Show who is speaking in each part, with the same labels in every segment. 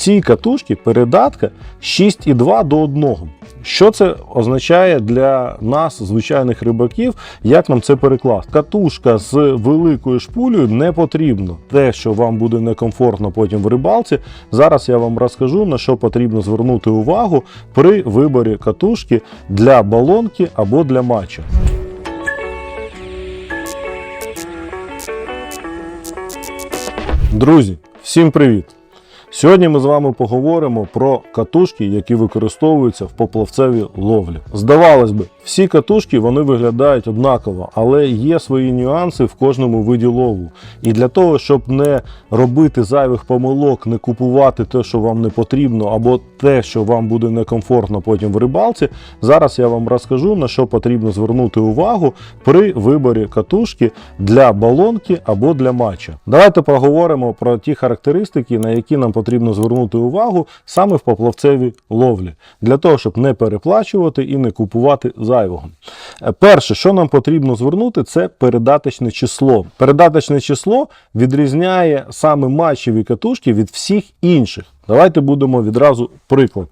Speaker 1: цій катушці передатка 6,2 до 1. Що це означає для нас, звичайних рибаків, як нам це перекласти? Катушка з великою шпулею не потрібно. Те, що вам буде некомфортно потім в рибалці, зараз я вам розкажу, на що потрібно звернути увагу при виборі катушки для балонки або для матча. Друзі, всім привіт! Сьогодні ми з вами поговоримо про катушки, які використовуються в поплавцевій ловлі. Здавалось би, всі катушки вони виглядають однаково, але є свої нюанси в кожному виді лову. І для того, щоб не робити зайвих помилок, не купувати те, що вам не потрібно, або те, що вам буде некомфортно потім в рибалці, зараз я вам розкажу на що потрібно звернути увагу при виборі катушки для балонки або для матча. Давайте поговоримо про ті характеристики, на які нам потрібно звернути увагу саме в поплавцевій ловлі, для того, щоб не переплачувати і не купувати зайвого. Е, Перше, що нам потрібно звернути, це передаточне число. Передаточне число відрізняє саме матчеві катушки від всіх інших. Давайте будемо відразу приклад.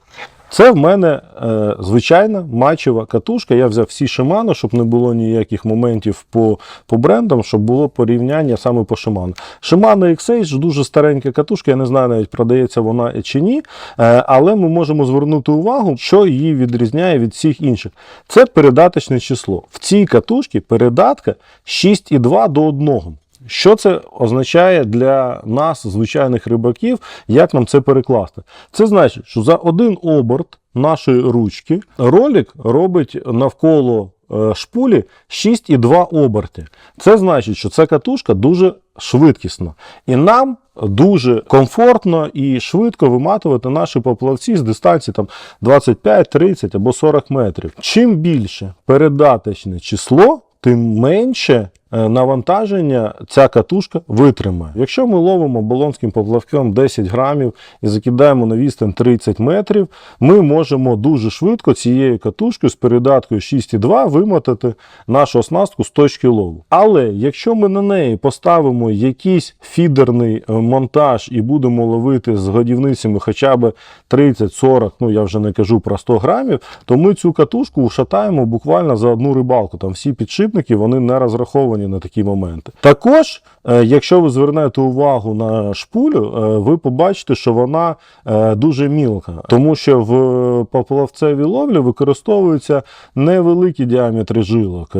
Speaker 1: Це в мене е, звичайна матчева катушка. Я взяв всі Shimano, щоб не було ніяких моментів по, по брендам, щоб було порівняння саме по Shimano. Shimano XH дуже старенька катушка, я не знаю навіть продається вона чи ні. Е, але ми можемо звернути увагу, що її відрізняє від всіх інших. Це передаточне число. В цій катушці передатка 6,2 до 1. Що це означає для нас, звичайних рибаків, як нам це перекласти? Це значить, що за один оберт нашої ручки ролик робить навколо е, шпулі 6,2 оберти. Це значить, що ця катушка дуже швидкісна. І нам дуже комфортно і швидко виматувати наші поплавці з дистанції там 25, 30 або 40 метрів. Чим більше передаточне число, тим менше навантаження ця катушка витримає. Якщо ми ловимо балонським поплавком 10 грамів і закидаємо на відстань 30 метрів, ми можемо дуже швидко цією катушкою з передаткою 6,2 вимотати нашу оснастку з точки лову. Але якщо ми на неї поставимо якийсь фідерний е, монтаж і будемо ловити з годівницями хоча б 30-40, ну я вже не кажу про 100 грамів, то ми цю катушку ушатаємо буквально за одну рибалку. Там всі підшипники вони не розраховані на такі моменти. Також, е, якщо ви звернете увагу на шпулю, е, ви побачите, що вона е, дуже мілка, тому що в поплавцевій ловлі використовуються невеликі діаметри жилок.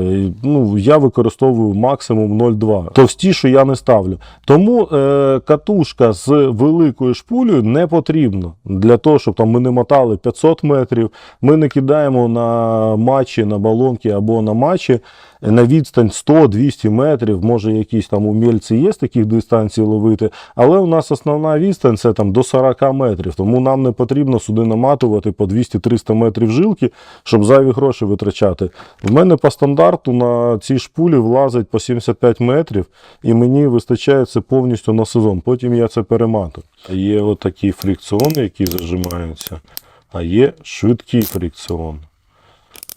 Speaker 1: Ну, я використовую максимум 0,2. Товстішу я не ставлю. Тому катушка з великою шпулею не потрібна для того, щоб там ми не мотали 500 метрів. Ми не кидаємо на матчі, на балонки або на матчі на відстань 100-200 метрів. Може, якісь там умільці є з таких дистанцій ловити, але у нас основна відстань це там до 40 метрів. Тому нам не потрібно сюди наматувати по 200-300 метрів жилки, щоб зайві гроші витрачати. В мене по стандарту на цій шпулі влазить по 75 метрів, і мені вистачає це повністю на сезон. Потім я це перематую. Є отакі фрикціони, які зажимаються, а є швидкий фрикціон.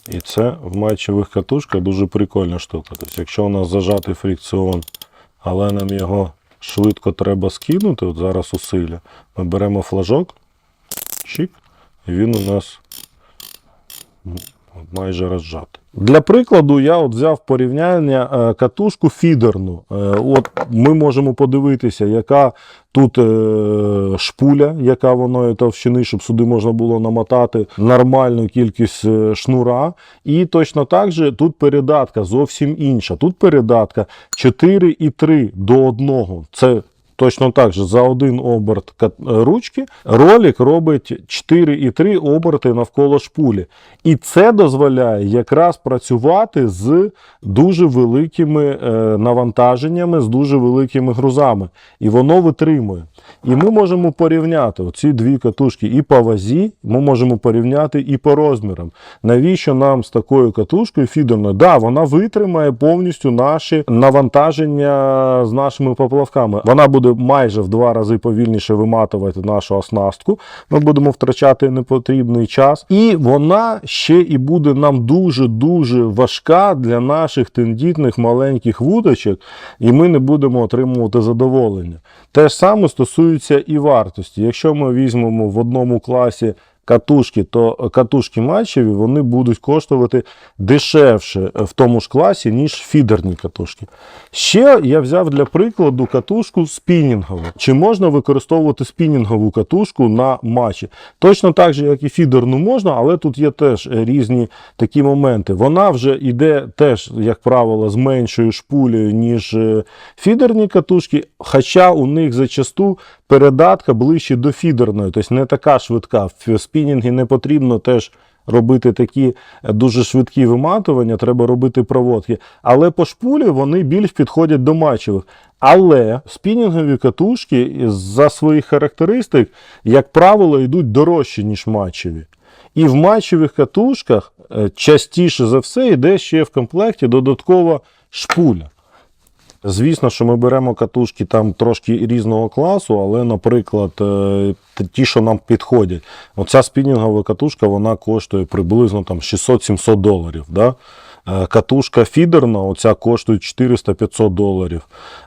Speaker 1: І це в матчевих катушках дуже прикольна штука. Тобто, якщо у нас зажатий фрикціон, але нам його швидко треба скинути, от зараз усилля, ми беремо флажок, чик, і він у нас майже розжатий. Для прикладу, я от взяв порівняння е, катушку фідерну. Е, От ми можемо подивитися, яка тут е, шпуля, яка воно товщини, щоб сюди можна було намотати нормальну кількість шнура. І точно так же тут передатка зовсім інша. Тут передатка 4,3 до 1. Це Точно так же за один оберт ручки ролик робить 4,3 оберти навколо шпулі. І це дозволяє якраз працювати з дуже великими е, навантаженнями, з дуже великими грузами. І воно витримує. І ми можемо порівняти ці дві катушки і по вазі, ми можемо порівняти і по розмірам. Навіщо нам з такою катушкою фідерною? Да, вона витримає повністю наші навантаження з нашими поплавками. Вона буде буде майже в два рази повільніше виматувати нашу оснастку. Ми будемо втрачати непотрібний час. І вона ще і буде нам дуже-дуже важка для наших тендітних маленьких вудочок, і ми не будемо отримувати задоволення. Те ж саме стосується і вартості. Якщо ми візьмемо в одному класі катушки, то катушки матчеві вони будуть коштувати дешевше в тому ж класі, ніж фідерні катушки. Ще я взяв для прикладу катушку спінінгову. Чи можна використовувати спінінгову катушку на матчі? Точно так же, як і фідерну можна, але тут є теж різні такі моменти. Вона вже йде теж, як правило, з меншою шпулею, ніж е, фідерні катушки, хоча у них зачасту передатка ближче до фідерної, тобто не така швидка. В спінінгі не потрібно теж робити такі е, дуже швидкі виматування, треба робити проводки. Але по шпулі вони більш підходять до матчевих. Але спінінгові катушки за своїх характеристик, як правило, йдуть дорожче, ніж матчеві. І в матчевих катушках е, частіше за все йде ще в комплекті додаткова шпуля. Звісно, що ми беремо катушки там трошки різного класу, але, наприклад, е, ті, що нам підходять. Оця спінінгова катушка вона коштує приблизно там 600-700 доларів. Да? Е, Катушка фідерна, оця коштує 400-500 доларів.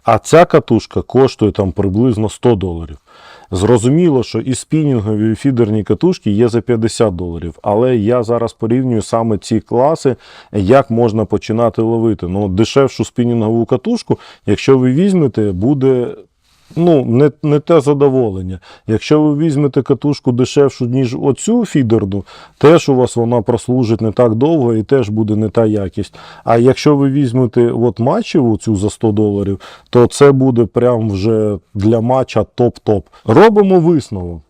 Speaker 1: А ця катушка коштує там приблизно 100 доларів. Зрозуміло, що і спінінгові, фідерні катушки є за 50 доларів, але я зараз порівнюю саме ці класи, як можна починати ловити. Ну, дешевшу спінінгову катушку, якщо ви візьмете, буде ну, не, не те задоволення. Якщо ви візьмете катушку дешевшу, ніж оцю фідерну, теж у вас вона прослужить не так довго і теж буде не та якість. А якщо ви візьмете от матчеву цю за 100 доларів, то це буде прям вже для матча топ-топ. Робимо висновок.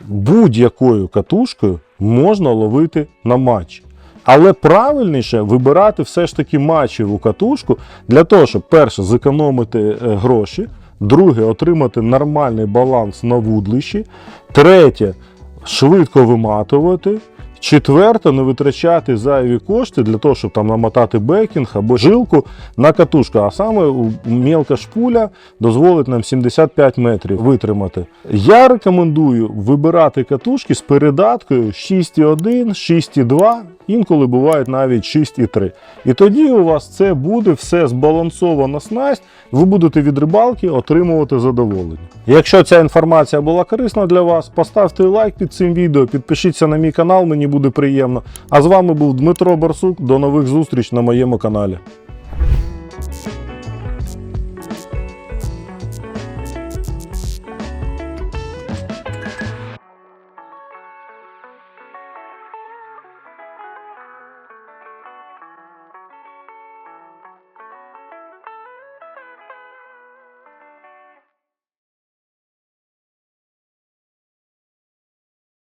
Speaker 1: Будь-якою катушкою можна ловити на матчі. Але правильніше вибирати все ж таки матчеву катушку для того, щоб перше зекономити е, гроші, друге отримати нормальний баланс на вудлищі, третє швидко виматувати. Четверте, не витрачати зайві кошти для того, щоб там намотати бекінг або жилку на катушку. А саме мілка шпуля дозволить нам 75 метрів витримати. Я рекомендую вибирати катушки з передаткою 6,1, 6,2, інколи бувають навіть 6,3. І тоді у вас це буде все збалансована снасть, ви будете від рибалки отримувати задоволення. Якщо ця інформація була корисна для вас, поставте лайк під цим відео, підпишіться на мій канал, мені буде приємно. А з вами був Дмитро Барсук. До нових зустріч на моєму каналі.